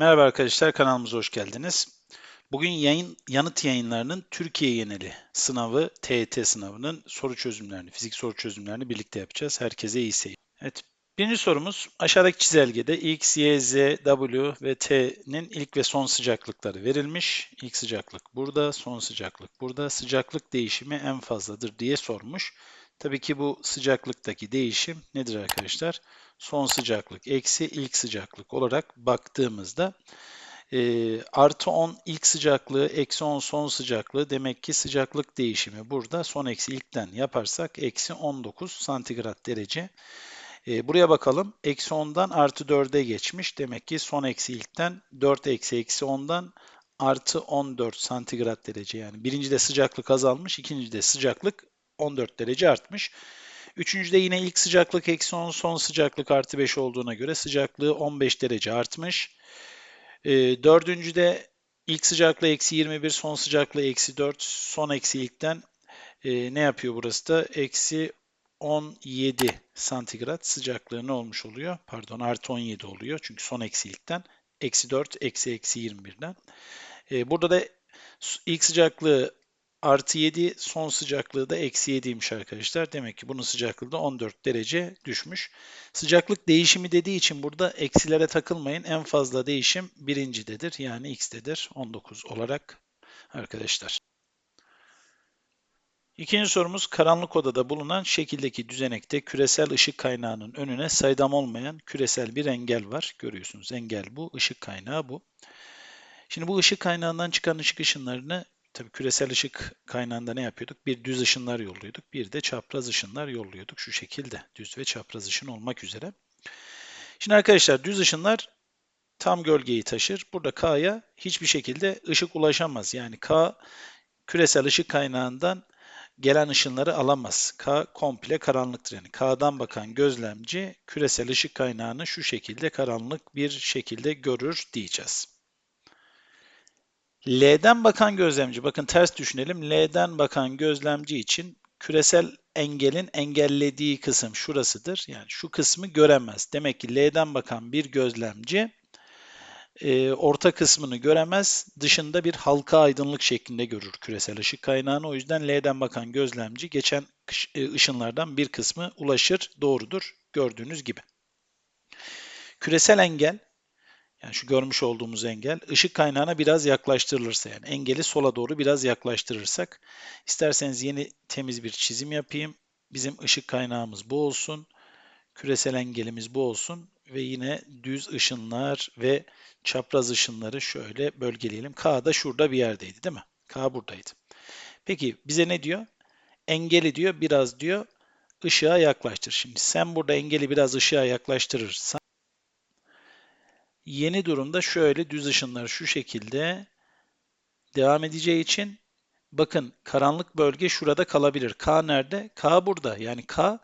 Merhaba arkadaşlar, kanalımıza hoş geldiniz. Bugün yayın, yanıt yayınlarının Türkiye geneli sınavı, TET sınavının soru çözümlerini, fizik soru çözümlerini birlikte yapacağız. Herkese iyi seyirler. Evet, birinci sorumuz aşağıdaki çizelgede X, Y, Z, W ve T'nin ilk ve son sıcaklıkları verilmiş. İlk sıcaklık burada, son sıcaklık burada. Sıcaklık değişimi en fazladır diye sormuş. Tabii ki bu sıcaklıktaki değişim nedir arkadaşlar? Son sıcaklık eksi ilk sıcaklık olarak baktığımızda e, artı 10 ilk sıcaklığı eksi 10 son sıcaklığı demek ki sıcaklık değişimi burada son eksi ilkten yaparsak eksi 19 santigrat derece. E, buraya bakalım. Eksi 10'dan artı 4'e geçmiş. Demek ki son eksi ilkten 4 eksi eksi 10'dan artı 14 santigrat derece. Yani birinci de sıcaklık azalmış. ikinci de sıcaklık 14 derece artmış. Üçüncüde yine ilk sıcaklık eksi 10, son sıcaklık artı 5 olduğuna göre sıcaklığı 15 derece artmış. E, dördüncüde ilk sıcaklığı eksi 21, son sıcaklığı eksi 4, son eksi ilkten e, ne yapıyor burası da? Eksi 17 santigrat sıcaklığı ne olmuş oluyor? Pardon artı 17 oluyor. Çünkü son eksi ilkten. Eksi 4, eksi eksi 21'den. E, burada da ilk sıcaklığı artı 7 son sıcaklığı da eksi 7'ymiş arkadaşlar. Demek ki bunun sıcaklığı da 14 derece düşmüş. Sıcaklık değişimi dediği için burada eksilere takılmayın. En fazla değişim birincidedir. Yani x'tedir 19 olarak arkadaşlar. İkinci sorumuz karanlık odada bulunan şekildeki düzenekte küresel ışık kaynağının önüne saydam olmayan küresel bir engel var. Görüyorsunuz engel bu, ışık kaynağı bu. Şimdi bu ışık kaynağından çıkan ışık ışınlarını tabii küresel ışık kaynağında ne yapıyorduk? Bir düz ışınlar yolluyorduk, bir de çapraz ışınlar yolluyorduk şu şekilde. Düz ve çapraz ışın olmak üzere. Şimdi arkadaşlar düz ışınlar tam gölgeyi taşır. Burada K'ya hiçbir şekilde ışık ulaşamaz. Yani K küresel ışık kaynağından gelen ışınları alamaz. K komple karanlıktır. Yani K'dan bakan gözlemci küresel ışık kaynağını şu şekilde karanlık bir şekilde görür diyeceğiz. L'den bakan gözlemci, bakın ters düşünelim. L'den bakan gözlemci için küresel engelin engellediği kısım şurasıdır. Yani şu kısmı göremez. Demek ki L'den bakan bir gözlemci e, orta kısmını göremez. Dışında bir halka aydınlık şeklinde görür küresel ışık kaynağını. O yüzden L'den bakan gözlemci geçen e, ışınlardan bir kısmı ulaşır. Doğrudur. Gördüğünüz gibi. Küresel engel yani şu görmüş olduğumuz engel ışık kaynağına biraz yaklaştırılırsa yani engeli sola doğru biraz yaklaştırırsak isterseniz yeni temiz bir çizim yapayım. Bizim ışık kaynağımız bu olsun. Küresel engelimiz bu olsun ve yine düz ışınlar ve çapraz ışınları şöyle bölgeleyelim. K da şurada bir yerdeydi değil mi? K buradaydı. Peki bize ne diyor? Engeli diyor biraz diyor ışığa yaklaştır. Şimdi sen burada engeli biraz ışığa yaklaştırırsan Yeni durumda şöyle düz ışınlar şu şekilde devam edeceği için bakın karanlık bölge şurada kalabilir. K nerede? K burada. Yani K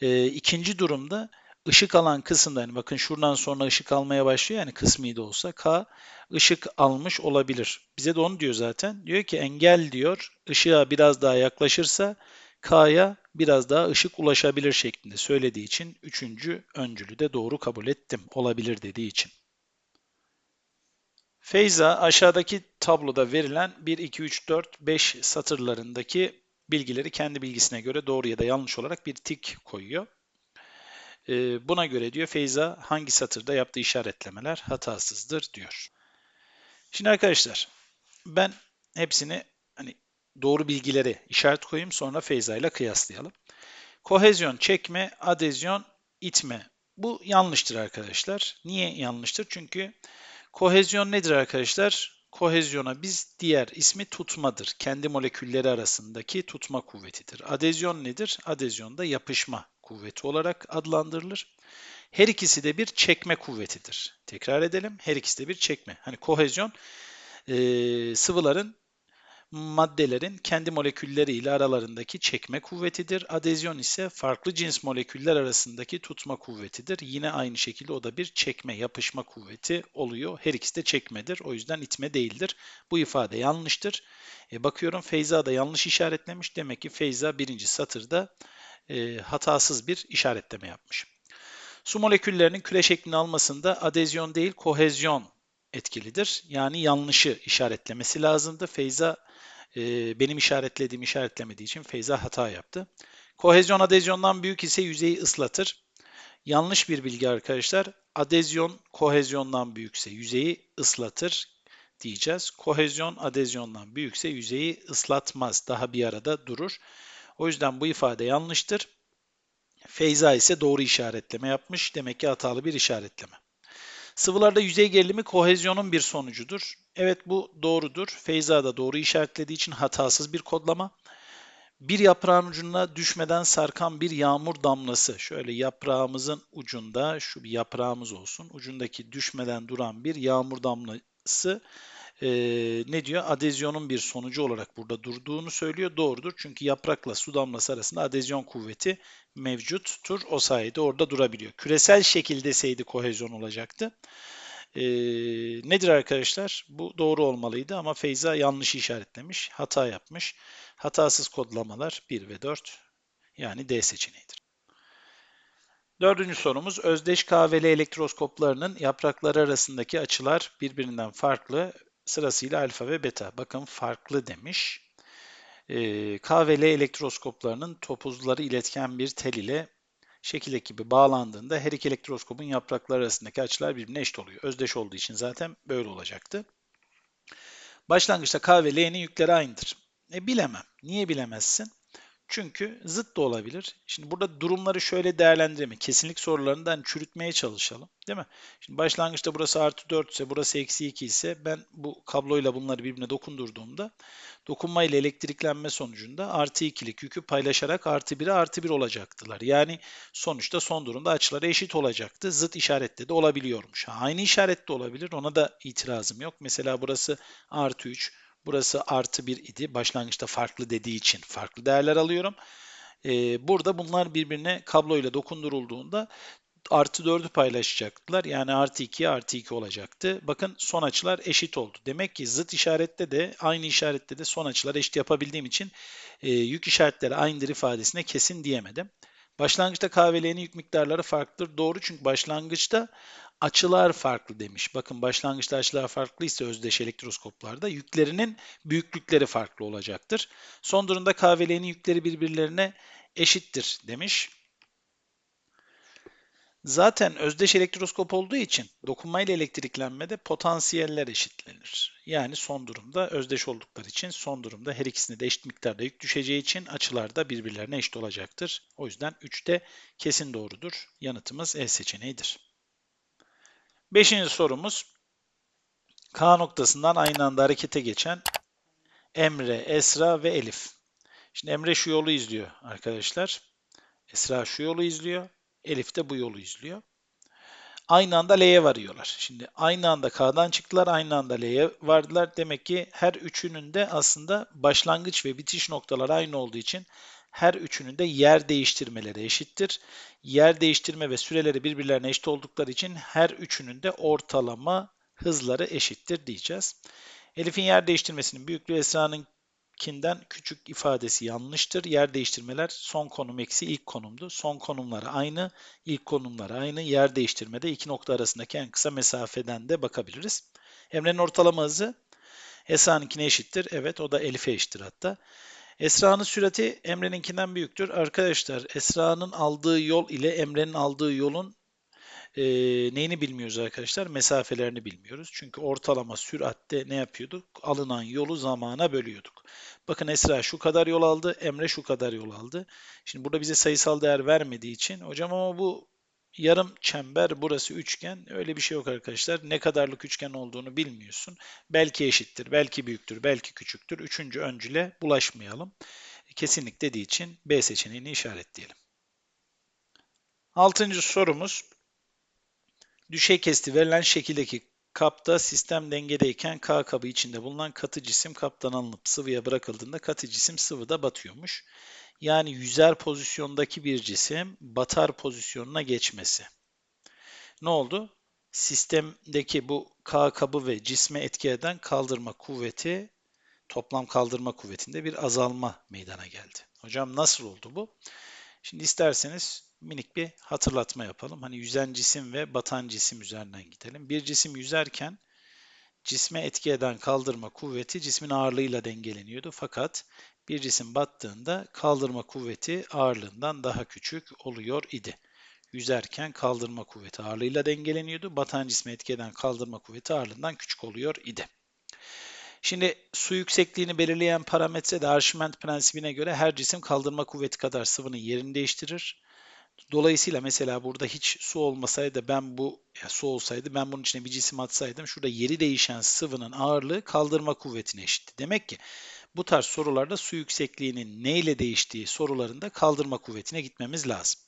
e, ikinci durumda ışık alan kısımda yani bakın şuradan sonra ışık almaya başlıyor yani kısmi de olsa K ışık almış olabilir. Bize de onu diyor zaten. Diyor ki engel diyor ışığa biraz daha yaklaşırsa K'ya biraz daha ışık ulaşabilir şeklinde söylediği için üçüncü öncülü de doğru kabul ettim. Olabilir dediği için. Feyza aşağıdaki tabloda verilen 1, 2, 3, 4, 5 satırlarındaki bilgileri kendi bilgisine göre doğru ya da yanlış olarak bir tik koyuyor. Ee, buna göre diyor Feyza hangi satırda yaptığı işaretlemeler hatasızdır diyor. Şimdi arkadaşlar ben hepsini hani doğru bilgileri işaret koyayım sonra Feyza ile kıyaslayalım. Kohezyon çekme, adezyon itme. Bu yanlıştır arkadaşlar. Niye yanlıştır? Çünkü Kohezyon nedir arkadaşlar? Kohezyona biz diğer ismi tutmadır. Kendi molekülleri arasındaki tutma kuvvetidir. Adezyon nedir? Adezyon da yapışma kuvveti olarak adlandırılır. Her ikisi de bir çekme kuvvetidir. Tekrar edelim. Her ikisi de bir çekme. Hani kohezyon sıvıların maddelerin kendi molekülleri ile aralarındaki çekme kuvvetidir. Adezyon ise farklı cins moleküller arasındaki tutma kuvvetidir. Yine aynı şekilde o da bir çekme, yapışma kuvveti oluyor. Her ikisi de çekmedir. O yüzden itme değildir. Bu ifade yanlıştır. E, bakıyorum Feyza da yanlış işaretlemiş. Demek ki Feyza birinci satırda e, hatasız bir işaretleme yapmış. Su moleküllerinin küre şeklini almasında adezyon değil kohezyon etkilidir. Yani yanlışı işaretlemesi lazımdı. Feyza e, benim işaretlediğim işaretlemediği için Feyza hata yaptı. Kohezyon adezyondan büyük ise yüzeyi ıslatır. Yanlış bir bilgi arkadaşlar. Adezyon kohezyondan büyükse yüzeyi ıslatır diyeceğiz. Kohezyon adezyondan büyükse yüzeyi ıslatmaz. Daha bir arada durur. O yüzden bu ifade yanlıştır. Feyza ise doğru işaretleme yapmış. Demek ki hatalı bir işaretleme. Sıvılarda yüzey gerilimi kohezyonun bir sonucudur. Evet bu doğrudur. Feyza da doğru işaretlediği için hatasız bir kodlama. Bir yaprağın ucuna düşmeden sarkan bir yağmur damlası. Şöyle yaprağımızın ucunda şu bir yaprağımız olsun. Ucundaki düşmeden duran bir yağmur damlası e, ne diyor? Adezyonun bir sonucu olarak burada durduğunu söylüyor. Doğrudur. Çünkü yaprakla su damlası arasında adezyon kuvveti mevcuttur. O sayede orada durabiliyor. Küresel şekil deseydi kohezyon olacaktı. E, nedir arkadaşlar? Bu doğru olmalıydı ama Feyza yanlış işaretlemiş. Hata yapmış. Hatasız kodlamalar 1 ve 4 yani D seçeneğidir. Dördüncü sorumuz özdeş KVL elektroskoplarının yaprakları arasındaki açılar birbirinden farklı sırasıyla alfa ve beta. Bakın farklı demiş. Ee, KVL elektroskoplarının topuzları iletken bir tel ile şekildeki gibi bağlandığında her iki elektroskopun yaprakları arasındaki açılar birbirine eşit oluyor. Özdeş olduğu için zaten böyle olacaktı. Başlangıçta K ve L'nin yükleri aynıdır. E, bilemem. Niye bilemezsin? Çünkü zıt da olabilir. Şimdi burada durumları şöyle değerlendirme. Kesinlik sorularından çürütmeye çalışalım. Değil mi? Şimdi başlangıçta burası artı 4 ise burası eksi 2 ise ben bu kabloyla bunları birbirine dokundurduğumda dokunma ile elektriklenme sonucunda artı 2'lik yükü paylaşarak artı 1'e artı 1 olacaktılar. Yani sonuçta son durumda açıları eşit olacaktı. Zıt işarette de olabiliyormuş. Ha, aynı işarette olabilir. Ona da itirazım yok. Mesela burası artı 3, Burası artı 1 idi. Başlangıçta farklı dediği için farklı değerler alıyorum. Ee, burada bunlar birbirine kabloyla dokundurulduğunda artı 4'ü paylaşacaktılar. Yani artı 2 artı 2 olacaktı. Bakın son açılar eşit oldu. Demek ki zıt işarette de aynı işarette de son açılar eşit yapabildiğim için e, yük işaretleri aynıdır ifadesine kesin diyemedim. Başlangıçta KVL'nin yük miktarları farklıdır. Doğru çünkü başlangıçta açılar farklı demiş. Bakın başlangıçta açılar farklıysa özdeş elektroskoplarda yüklerinin büyüklükleri farklı olacaktır. Son durumda KVL'nin yükleri birbirlerine eşittir demiş. Zaten özdeş elektroskop olduğu için dokunmayla elektriklenmede potansiyeller eşitlenir. Yani son durumda özdeş oldukları için son durumda her ikisine de eşit miktarda yük düşeceği için açılar da birbirlerine eşit olacaktır. O yüzden 3'te kesin doğrudur. Yanıtımız E seçeneğidir. Beşinci sorumuz. K noktasından aynı anda harekete geçen Emre, Esra ve Elif. Şimdi Emre şu yolu izliyor arkadaşlar. Esra şu yolu izliyor. Elif de bu yolu izliyor. Aynı anda L'ye varıyorlar. Şimdi aynı anda K'dan çıktılar, aynı anda L'ye vardılar. Demek ki her üçünün de aslında başlangıç ve bitiş noktaları aynı olduğu için her üçünün de yer değiştirmeleri eşittir. Yer değiştirme ve süreleri birbirlerine eşit oldukları için her üçünün de ortalama hızları eşittir diyeceğiz. Elif'in yer değiştirmesinin büyüklüğü Esra'nın kinden küçük ifadesi yanlıştır. Yer değiştirmeler son konum eksi ilk konumdu. Son konumları aynı, ilk konumları aynı. Yer değiştirmede iki nokta arasındaki en kısa mesafeden de bakabiliriz. Emre'nin ortalama hızı Esra'nınkine eşittir. Evet o da Elif'e eşittir hatta. Esra'nın sürati Emre'ninkinden büyüktür. Arkadaşlar Esra'nın aldığı yol ile Emre'nin aldığı yolun e, neyini bilmiyoruz arkadaşlar? Mesafelerini bilmiyoruz. Çünkü ortalama süratte ne yapıyorduk? Alınan yolu zamana bölüyorduk. Bakın Esra şu kadar yol aldı, Emre şu kadar yol aldı. Şimdi burada bize sayısal değer vermediği için hocam ama bu yarım çember burası üçgen. Öyle bir şey yok arkadaşlar. Ne kadarlık üçgen olduğunu bilmiyorsun. Belki eşittir, belki büyüktür, belki küçüktür. Üçüncü öncüle bulaşmayalım. Kesinlik dediği için B seçeneğini işaretleyelim. Altıncı sorumuz. Düşey kesti verilen şekildeki kapta sistem dengedeyken K kabı içinde bulunan katı cisim kaptan alınıp sıvıya bırakıldığında katı cisim sıvıda batıyormuş. Yani yüzer pozisyondaki bir cisim batar pozisyonuna geçmesi. Ne oldu? Sistemdeki bu K kabı ve cisme etki eden kaldırma kuvveti toplam kaldırma kuvvetinde bir azalma meydana geldi. Hocam nasıl oldu bu? Şimdi isterseniz minik bir hatırlatma yapalım. Hani yüzen cisim ve batan cisim üzerinden gidelim. Bir cisim yüzerken cisme etki eden kaldırma kuvveti cismin ağırlığıyla dengeleniyordu. Fakat bir cisim battığında kaldırma kuvveti ağırlığından daha küçük oluyor idi. Yüzerken kaldırma kuvveti ağırlığıyla dengeleniyordu. Batan cisme etki eden kaldırma kuvveti ağırlığından küçük oluyor idi. Şimdi su yüksekliğini belirleyen parametre de Archimedes prensibine göre her cisim kaldırma kuvveti kadar sıvının yerini değiştirir. Dolayısıyla mesela burada hiç su olmasaydı ben bu ya su olsaydı ben bunun içine bir cisim atsaydım şurada yeri değişen sıvının ağırlığı kaldırma kuvvetine eşitti. Demek ki bu tarz sorularda su yüksekliğinin neyle değiştiği sorularında kaldırma kuvvetine gitmemiz lazım.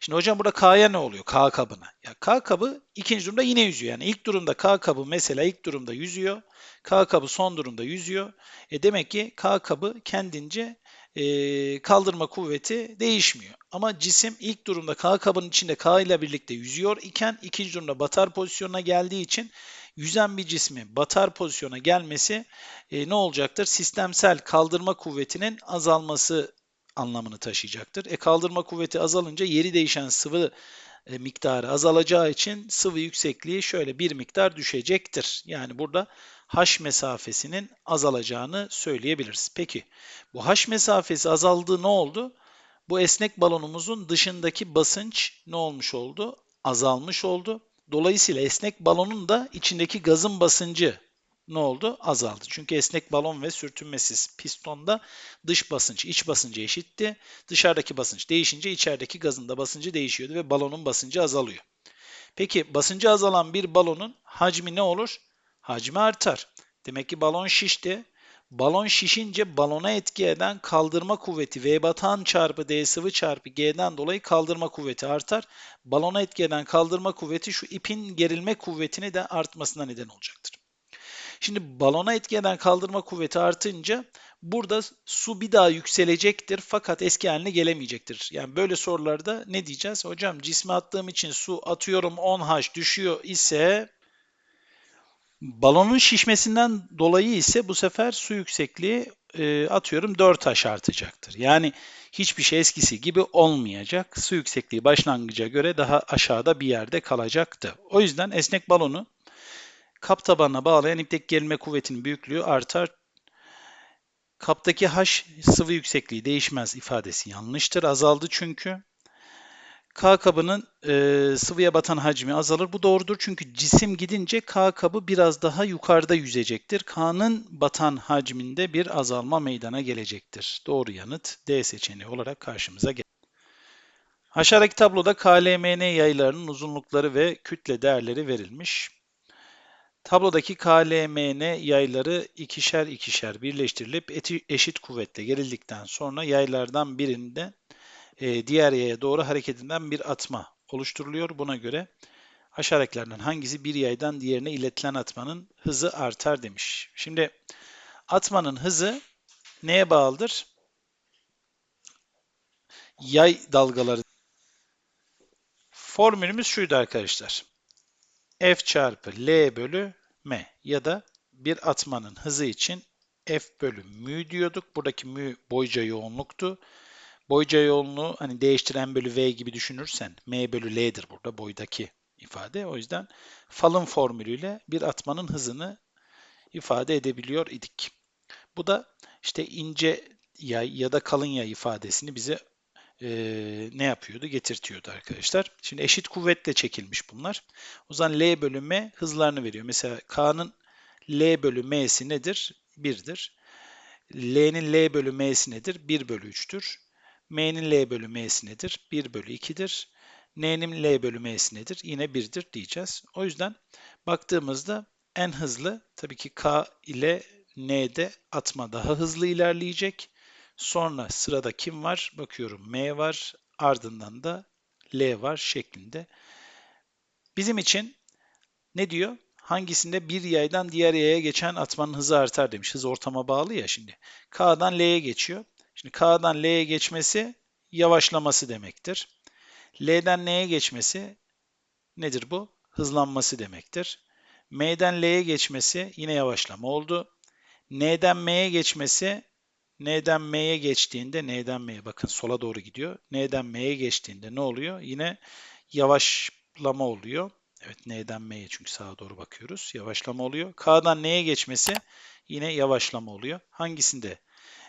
Şimdi hocam burada K'ya ne oluyor? K kabına. Ya K kabı ikinci durumda yine yüzüyor. Yani ilk durumda K kabı mesela ilk durumda yüzüyor. K kabı son durumda yüzüyor. E demek ki K kabı kendince e, kaldırma kuvveti değişmiyor. Ama cisim ilk durumda K kabının içinde K ile birlikte yüzüyor iken ikinci durumda batar pozisyonuna geldiği için yüzen bir cismi batar pozisyona gelmesi e, ne olacaktır? Sistemsel kaldırma kuvvetinin azalması anlamını taşıyacaktır. E kaldırma kuvveti azalınca yeri değişen sıvı e, miktarı azalacağı için sıvı yüksekliği şöyle bir miktar düşecektir. Yani burada h mesafesinin azalacağını söyleyebiliriz. Peki bu h mesafesi azaldı ne oldu? Bu esnek balonumuzun dışındaki basınç ne olmuş oldu? Azalmış oldu. Dolayısıyla esnek balonun da içindeki gazın basıncı ne oldu? Azaldı. Çünkü esnek balon ve sürtünmesiz pistonda dış basınç iç basıncı eşitti. Dışarıdaki basınç değişince içerideki gazın da basıncı değişiyordu ve balonun basıncı azalıyor. Peki basıncı azalan bir balonun hacmi ne olur? Hacmi artar. Demek ki balon şişti. Balon şişince balona etki eden kaldırma kuvveti V batan çarpı D sıvı çarpı G'den dolayı kaldırma kuvveti artar. Balona etki eden kaldırma kuvveti şu ipin gerilme kuvvetini de artmasına neden olacaktır. Şimdi balona etki eden kaldırma kuvveti artınca burada su bir daha yükselecektir fakat eski haline gelemeyecektir. Yani böyle sorularda ne diyeceğiz? Hocam cisme attığım için su atıyorum 10H düşüyor ise balonun şişmesinden dolayı ise bu sefer su yüksekliği e, atıyorum 4H artacaktır. Yani hiçbir şey eskisi gibi olmayacak. Su yüksekliği başlangıca göre daha aşağıda bir yerde kalacaktı. O yüzden esnek balonu Kap tabanına bağlayan ipteki gerilme kuvvetinin büyüklüğü artar. Kaptaki H sıvı yüksekliği değişmez ifadesi yanlıştır. Azaldı çünkü. K kabının e, sıvıya batan hacmi azalır. Bu doğrudur çünkü cisim gidince K kabı biraz daha yukarıda yüzecektir. K'nın batan hacminde bir azalma meydana gelecektir. Doğru yanıt D seçeneği olarak karşımıza gelir. Aşağıdaki tabloda KLMN yaylarının uzunlukları ve kütle değerleri verilmiş. Tablodaki KLMN yayları ikişer ikişer birleştirilip eşit kuvvetle gerildikten sonra yaylardan birinde e, diğer yaya doğru hareketinden bir atma oluşturuluyor. Buna göre aşağıdakilerden hangisi bir yaydan diğerine iletilen atmanın hızı artar demiş. Şimdi atmanın hızı neye bağlıdır? Yay dalgaları. Formülümüz şuydu arkadaşlar f çarpı L bölü m ya da bir atmanın hızı için f bölü mü diyorduk. Buradaki mü boyca yoğunluktu. Boyca yoğunluğu hani değiştiren bölü v gibi düşünürsen m bölü l'dir burada boydaki ifade. O yüzden Fall'ın formülüyle bir atmanın hızını ifade edebiliyor idik. Bu da işte ince yay ya da kalın yay ifadesini bize e, ne yapıyordu? Getirtiyordu arkadaşlar. Şimdi eşit kuvvetle çekilmiş bunlar. O zaman L bölü M hızlarını veriyor. Mesela K'nın L bölü M'si nedir? 1'dir. L'nin L bölü M'si nedir? 1 bölü 3'tür. M'nin L bölü M'si nedir? 1 bölü 2'dir. N'nin L bölü M'si nedir? Yine 1'dir diyeceğiz. O yüzden baktığımızda en hızlı tabii ki K ile N'de atma daha hızlı ilerleyecek. Sonra sırada kim var? Bakıyorum M var. Ardından da L var şeklinde. Bizim için ne diyor? Hangisinde bir yaydan diğer yaya geçen atmanın hızı artar demiş. Hız ortama bağlı ya şimdi. K'dan L'ye geçiyor. Şimdi K'dan L'ye geçmesi yavaşlaması demektir. L'den N'ye geçmesi nedir bu? Hızlanması demektir. M'den L'ye geçmesi yine yavaşlama oldu. N'den M'ye geçmesi N'den M'ye geçtiğinde N'den M'ye bakın sola doğru gidiyor. N'den M'ye geçtiğinde ne oluyor? Yine yavaşlama oluyor. Evet N'den M'ye çünkü sağa doğru bakıyoruz. Yavaşlama oluyor. K'dan N'ye geçmesi yine yavaşlama oluyor. Hangisinde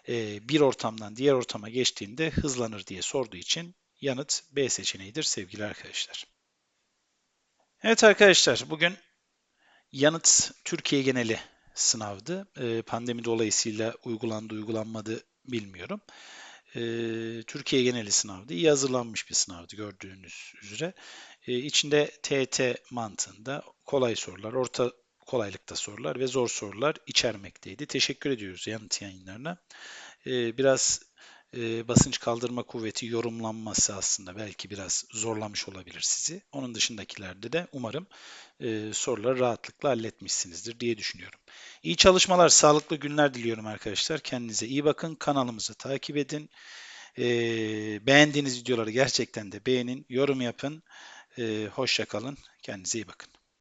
e, bir ortamdan diğer ortama geçtiğinde hızlanır diye sorduğu için yanıt B seçeneğidir sevgili arkadaşlar. Evet arkadaşlar bugün yanıt Türkiye geneli sınavdı. E, pandemi dolayısıyla uygulandı uygulanmadı bilmiyorum. E, Türkiye geneli sınavdı. İyi hazırlanmış bir sınavdı gördüğünüz üzere. E, içinde TET mantığında kolay sorular, orta kolaylıkta sorular ve zor sorular içermekteydi. Teşekkür ediyoruz yanıt yayınlarına. E, biraz e, basınç kaldırma kuvveti yorumlanması aslında belki biraz zorlamış olabilir sizi. Onun dışındakilerde de umarım e, soruları rahatlıkla halletmişsinizdir diye düşünüyorum. İyi çalışmalar, sağlıklı günler diliyorum arkadaşlar. Kendinize iyi bakın. Kanalımızı takip edin. E, beğendiğiniz videoları gerçekten de beğenin, yorum yapın. E, hoşça kalın. Kendinize iyi bakın.